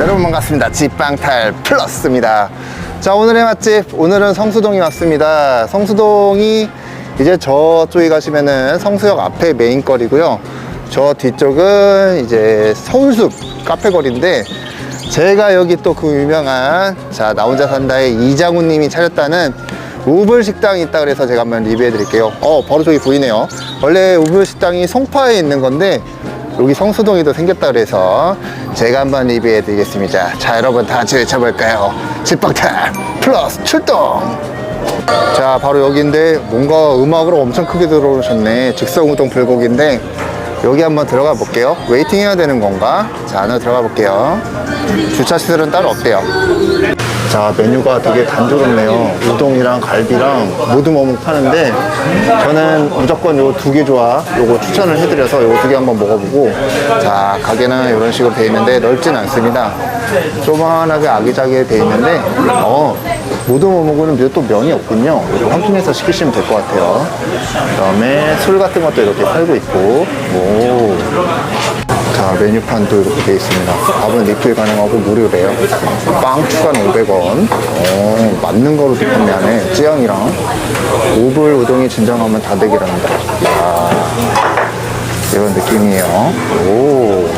여러분 반갑습니다. 집방탈 플러스입니다. 자, 오늘의 맛집. 오늘은 성수동에 왔습니다. 성수동이 이제 저쪽에 가시면은 성수역 앞에 메인거리고요. 저 뒤쪽은 이제 서울숲 카페거리인데 제가 여기 또 그 유명한 자, 나 혼자 산다의 이장훈 님이 차렸다는 우불 식당이 있다 그래서 제가 한번 리뷰해 드릴게요. 어, 바로 저기 보이네요. 원래 우불 식당이 송파에 있는 건데 여기 성수동에도 생겼다 그래서 제가 한번 리뷰해 드리겠습니다. 자, 여러분 다 같이 외쳐볼까요? 집박탈 플러스 출동! 자, 바로 여기인데 뭔가 음악으로 엄청 크게 들어오셨네. 즉석우동 불고기인데 여기 한번 들어가 볼게요. 웨이팅 해야 되는 건가? 자, 안으로 들어가 볼게요. 주차 시설은 따로 없대요. 자, 메뉴가 되게 단조롭네요. 우동이랑 갈비랑 모두 뭐뭐 파는데 저는 무조건 요 두개 좋아. 요거 추천을 해드려서 요거 두개 한번 먹어보고 자, 가게는 이런 식으로 돼 있는데 넓진 않습니다. 조그만하게 아기자기하게 돼 있는데 어, 모두 뭐먹고는 또 면이 없군요. 이거 한 통에서 시키시면 될 것 같아요. 그 다음에 술 같은 것도 이렇게 팔고 있고 오. 자, 메뉴판도 이렇게 되어 있습니다. 밥은 리필 가능하고 무료래요. 빵 추가는 500원. 어, 맞는 거로 판매하네. 찌양이랑. 오불 우동이 진정하면 다대기랍니다. 이야, 이런 느낌이에요. 오.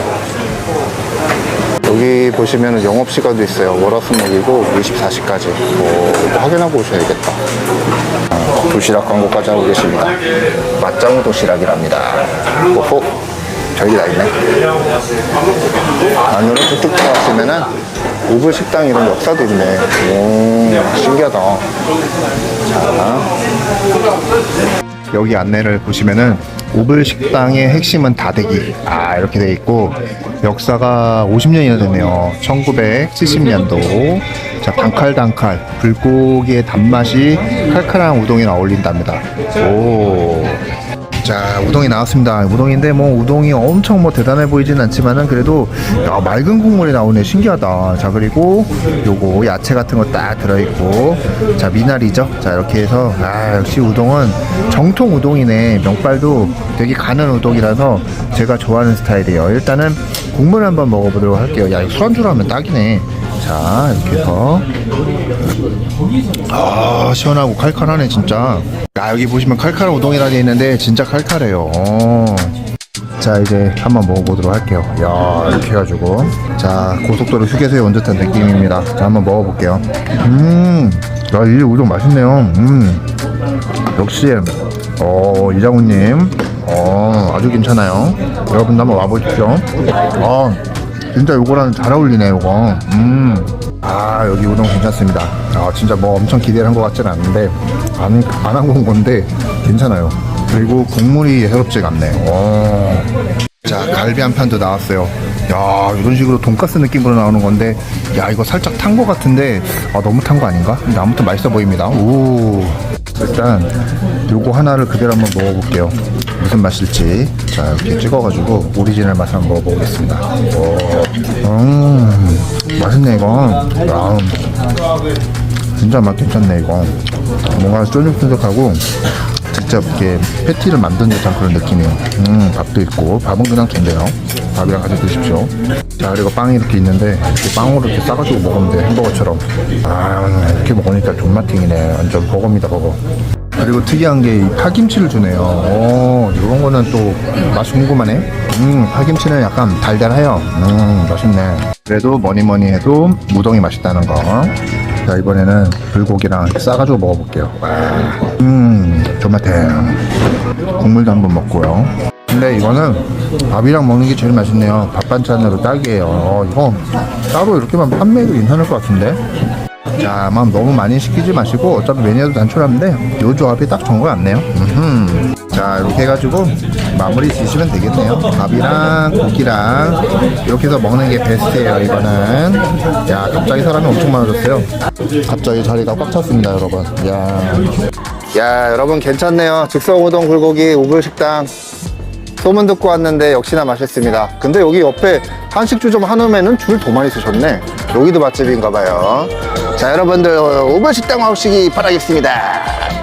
여기 보시면 영업시간도 있어요. 월화수목이고 24시까지. 뭐, 확인하고 오셔야겠다. 어, 도시락 광고까지 하고 계십니다. 맛장우 도시락이랍니다. 오호. 저기 다 있네. 안으로 뚝뚝 들어가시면은 오불 식당 이런 역사도 있네. 오, 신기하다. 자. 여기 안내를 보시면은 오불 식당의 핵심은 다대기. 아, 이렇게 돼 있고 역사가 50년이나 됐네요. 1970년도. 자, 단칼단칼 불고기의 단맛이 칼칼한 우동에 어울린답니다. 오. 자 우동이 나왔습니다. 우동인데 뭐 우동이 엄청 뭐 대단해 보이진 않지만은 그래도 야, 맑은 국물이 나오네. 신기하다. 자 그리고 요거 야채 같은 거 딱 들어있고. 자 미나리죠? 자 이렇게 해서 아 역시 우동은 정통 우동이네. 명발도 되게 가는 우동이라서 제가 좋아하는 스타일이에요. 일단은 국물 한번 먹어보도록 할게요. 야 이거 술안주로 하면 딱이네 자 이렇게 해서. 아 시원하고 칼칼하네 진짜. 야 여기 보시면 칼칼한 우동이라 되어 있는데 진짜 칼칼해요. 어. 자 이제 한번 먹어보도록 할게요. 야 이렇게 해가지고. 자 고속도로 휴게소에 온 듯한 느낌입니다. 자 한번 먹어볼게요. 음야 이 우동 맛있네요. 음 역시 어 이장훈님. 어 아주 괜찮아요. 여러분도 한번 와보십시오. 어 진짜 요거랑 잘 어울리네 요거 음. 아 여기 우동 괜찮습니다 아 진짜 뭐 엄청 기대를 한 것 같지는 않은데 안 안 하고 온 건데 괜찮아요 그리고 국물이 예사롭지가 않네 오. 자 갈비 한 편도 나왔어요. 야 이런 식으로 돈가스 느낌으로 나오는 건데 야 이거 살짝 탄것 같은데 아 너무 탄 거 아닌가? 근데 아무튼 맛있어 보입니다. 오. 일단 요거 하나를 그대로 한번 먹어볼게요. 무슨 맛일지. 자 이렇게 찍어가지고 오리지널 맛을 한번 먹어보겠습니다. 오. 음 맛있네 이거. 야, 진짜 맛 괜찮네 이거. 뭔가 쫀득쫀득하고 직접 이렇게 패티를 만든 듯한 그런 느낌이에요 음 밥도 있고 밥은 그냥 된대요 밥이랑 같이 드십시오 자 그리고 빵이 이렇게 있는데 이렇게 빵으로 이렇게 싸가지고 먹으면 돼 햄버거처럼 아 이렇게 먹으니까 존맛탱이네 완전 버거입니다 버거 그리고 특이한 게 이 파김치를 주네요. 오, 이런 거는 또 맛이 궁금하네. 음, 파김치는 약간 달달해요. 음, 맛있네. 그래도 뭐니 뭐니 해도 무동이 맛있다는 거. 자, 이번에는 불고기랑 싸가지고 먹어볼게요. 와, 음, 존맛해. 국물도 한번 먹고요. 근데 이거는 밥이랑 먹는 게 제일 맛있네요. 밥 반찬으로 딱이에요. 어, 이거 따로 이렇게만 판매해도 괜찮을 것 같은데. 자, 막 너무 많이 시키지 마시고 어차피 메뉴도 단촐한데 요 조합이 딱 좋은 것 같네요. 음흠. 자, 이렇게 해가지고 마무리 지시면 되겠네요. 밥이랑 고기랑 이렇게 해서 먹는 게 베스트예요. 이거는 야, 갑자기 사람이 엄청 많아졌어요. 갑자기 자리가 꽉 찼습니다, 여러분. 야, 야, 여러분 괜찮네요. 즉석우동 불고기 우불식당 소문 듣고 왔는데 역시나 맛있습니다. 근데 여기 옆에 한식주점 한우면은 줄더 많이 쓰셨네. 여기도 맛집인가 봐요. 자, 여러분들 오버식당 와보시기 바라겠습니다.